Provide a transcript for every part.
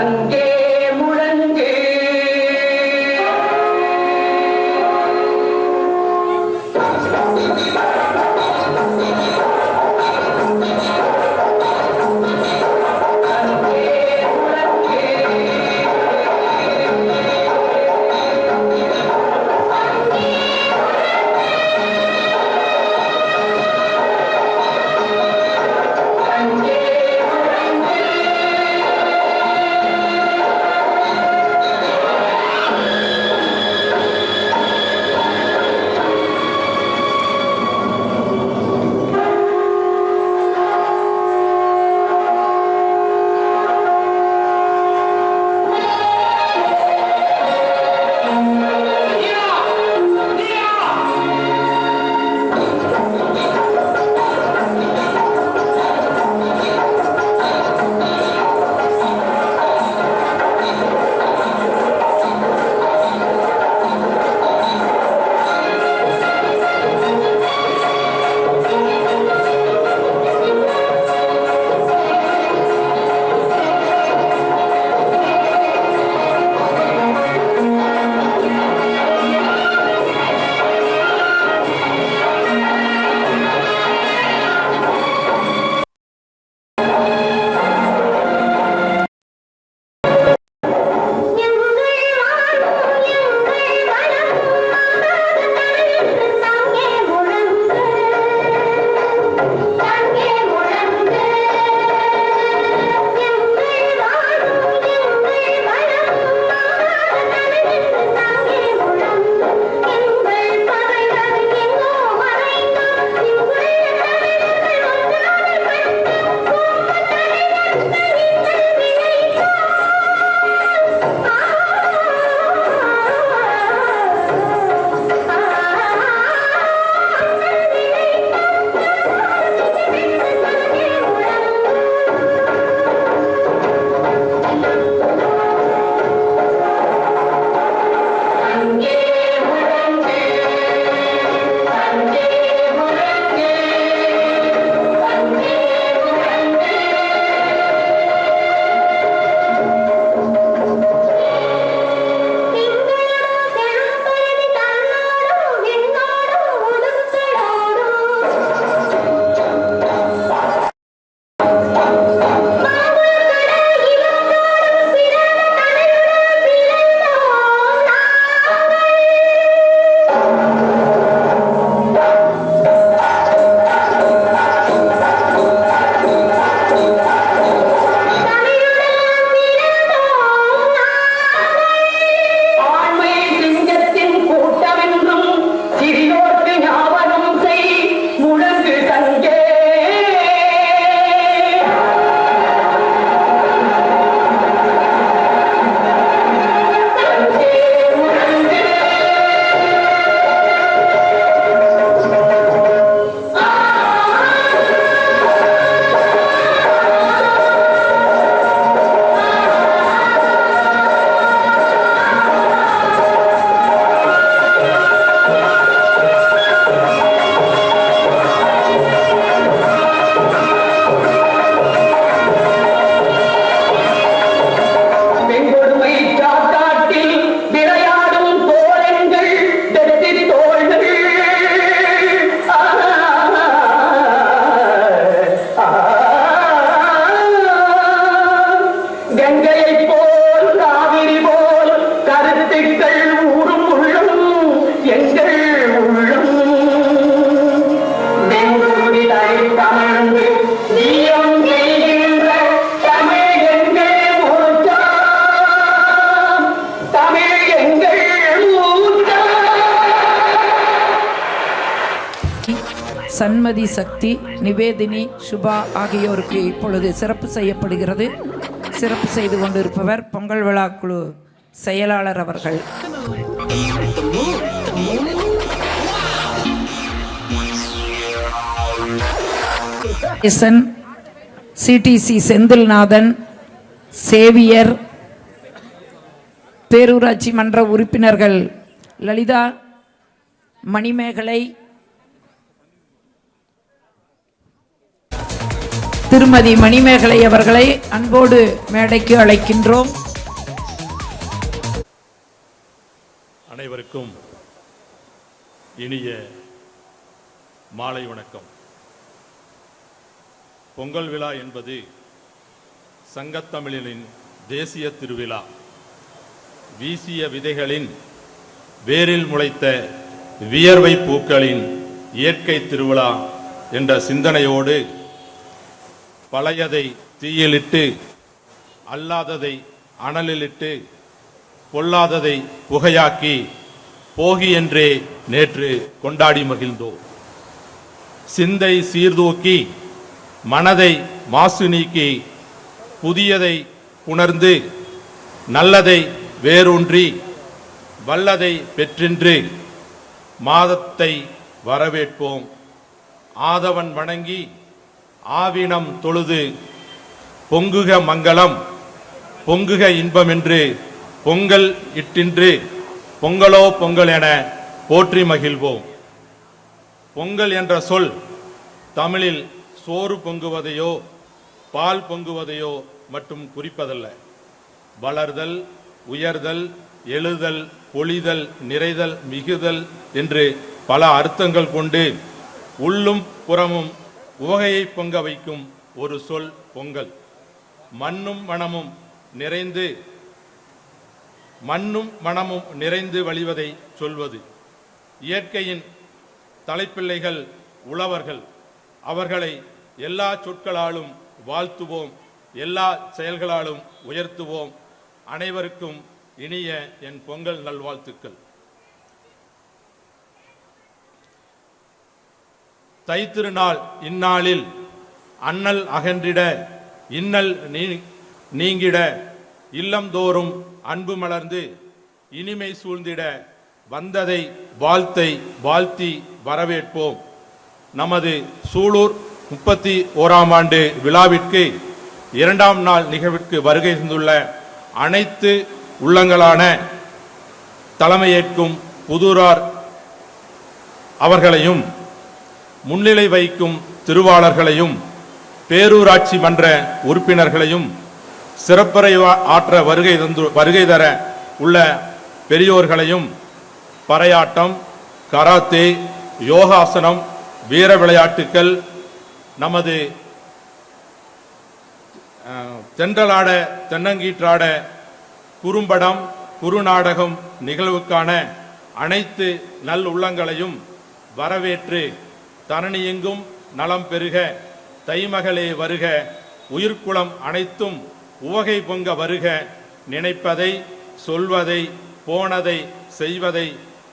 and gay. Sanmathi சக்தி நிவேதினி சுபா ஆகியோருக்கு இப்பொழுது சிறப்பு செய்யப்படுகிறது. சிறப்பு செய்து கொண்டிருப்பவர் பொங்கல் விழா குழு செயலாளர் அவர்கள். சிடிசி செந்தில்நாதன் சேவியர் பேரூராட்சி மன்ற உறுப்பினர்கள் லலிதா மணிமேகலை திருமதி மணிமேகலை அவர்களை அன்போடு மேடைக்கு அழைக்கின்றோம். அனைவருக்கும் இனிய மாலை வணக்கம். பொங்கல் விழா என்பது சங்கத்தமிழனின் தேசிய திருவிழா. வீசிய விதைகளின் வேரில் முளைத்த வியர்வை பூக்களின் இயற்கை திருவிழா என்ற சிந்தனையோடு பழையதை தீயிலிட்டு அல்லாததை அனலிலிட்டு பொல்லாததை புகையாக்கி போகி என்றே நேற்று கொண்டாடி மகிழ்ந்தோம். சிந்தை சீர்தூக்கி மனதை மாசு நீக்கி புதியதை புணர்ந்து நல்லதை வேரூன்றி வல்லதை பெற்றின்று மாதத்தை வரவேற்போம். ஆதவன் வணங்கி ஆவினம் தொழுது பொங்குக மங்களம் பொங்குக இன்பம் என்று பொங்கல் இட்டின்று பொங்கலோ பொங்கல் என போற்றி மகிழ்வோம். பொங்கல் என்ற சொல் தமிழில் சோறு பொங்குவதையோ பால் பொங்குவதையோ மட்டும் குறிப்பதல்ல. வளர்தல் உயர்தல் எழுதல் பொழிதல் நிறைதல் மிகுதல் என்று பல அர்த்தங்கள் கொண்டு உள்ளும் புறமும் உவகையை பொங்க வைக்கும் ஒரு சொல் பொங்கல். மண்ணும் மணமும் நிறைந்து மண்ணும் மணமும் நிறைந்து வழிவதை சொல்வது. இயற்கையின் தலைப்பிள்ளைகள் உழவர்கள் அவர்களை எல்லா சொற்களாலும் வாழ்த்துவோம் எல்லா செயல்களாலும் உயர்த்துவோம். அனைவருக்கும் இனிய என் பொங்கல் நல்வாழ்த்துக்கள். தைத்திருநாள் இந்நாளில் அண்ணல் அகன்றிட இன்னல் நீ- நீங்கிட இல்லந்தோறும் அன்பு மலர்ந்து இனிமை சூழ்ந்திட வந்ததை வாழ்த்தை வாழ்த்தி வரவேற்போம். நமது சூலூர் முப்பத்தி ஓராம் ஆண்டு விழாவிற்கு இரண்டாம் நாள் நிகழ்விற்கு வருகை தந்துள்ள அனைத்து உள்ளங்களான தலைமையேற்கும் புதூரார் அவர்களையும் முன்னிலை வைக்கும் திருவாளர்களையும் பேரூராட்சி மன்ற உறுப்பினர்களையும் சிறப்புரை வா- ஆற்ற வருகை தந்து வருகை தர உள்ள பெரியோர்களையும் பறையாட்டம் கராத்தே யோகாசனம் வீர விளையாட்டுக்கள் நமது தென்றலாட தென்னங்கீற்றாட குறும்படம் குறுநாடகம் நிகழ்வுக்கான அனைத்து நல் உள்ளங்களையும் வரவேற்று தரணியெங்கும் நலம் பெருக தைமகளே வருக உயிர்க்குளம் அனைத்தும் உவகை பொங்க வருக நினைப்பதை சொல்வதை போனதை செய்வதை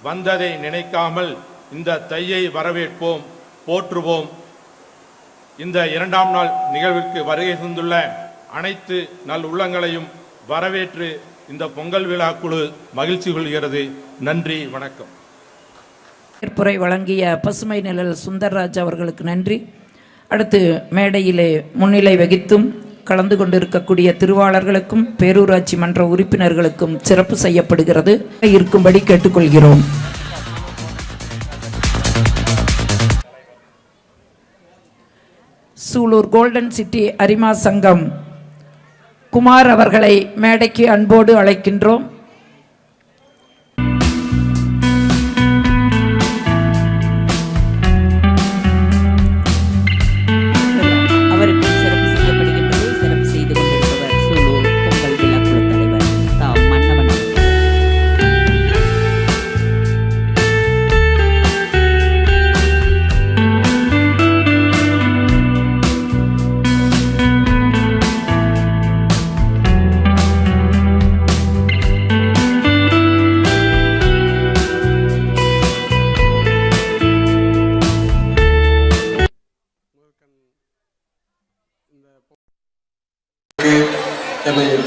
வந்ததை நினைக்காமல் இந்த தையை வரவேற்போம் போற்றுவோம். இந்த இரண்டாம் நாள் நிகழ்விற்கு வருகை தந்துள்ள அனைத்து நல் உள்ளங்களையும் வரவேற்று இந்த பொங்கல் விழா குழு மகிழ்ச்சி கொள்கிறது. நன்றி வணக்கம். ஏற்புரை வழங்கிய பசுமை நிழல் சுந்தர்ராஜ் அவர்களுக்கு நன்றி. அடுத்து மேடையிலே முன்னிலை வகித்தும் கலந்து கொண்டிருக்கக்கூடிய திருவாளர்களுக்கும் பேரூராட்சி மன்ற உறுப்பினர்களுக்கும் சிறப்பு செய்யப்படுகிறது. இருக்கும்படி கேட்டுக்கொள்கிறோம். சூலூர் கோல்டன் சிட்டி அரிமா சங்கம் குமார் அவர்களை மேடைக்கு அன்போடு அழைக்கின்றோம்.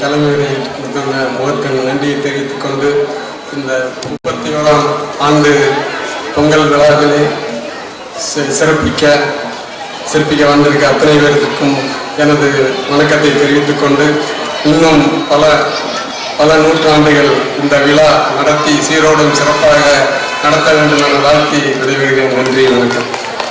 என்னை தலைமையை கொடுத்துள்ள நன்றியை தெரிவித்துக் கொண்டு இந்த முப்பத்தி ஏழாம் ஆண்டு பொங்கல் விழாக்களை சிறப்பிக்க சிறப்பிக்க வந்திருக்க அத்தனை பேருக்கும் எனது வணக்கத்தை தெரிவித்துக் கொண்டு இன்னும் பல பல நூற்றாண்டுகள் இந்த விழா நடத்தி சீரோடும் சிறப்பாக நடத்த வேண்டும் என வாழ்த்தி விடைபெறுகிறேன். நன்றி வணக்கம்.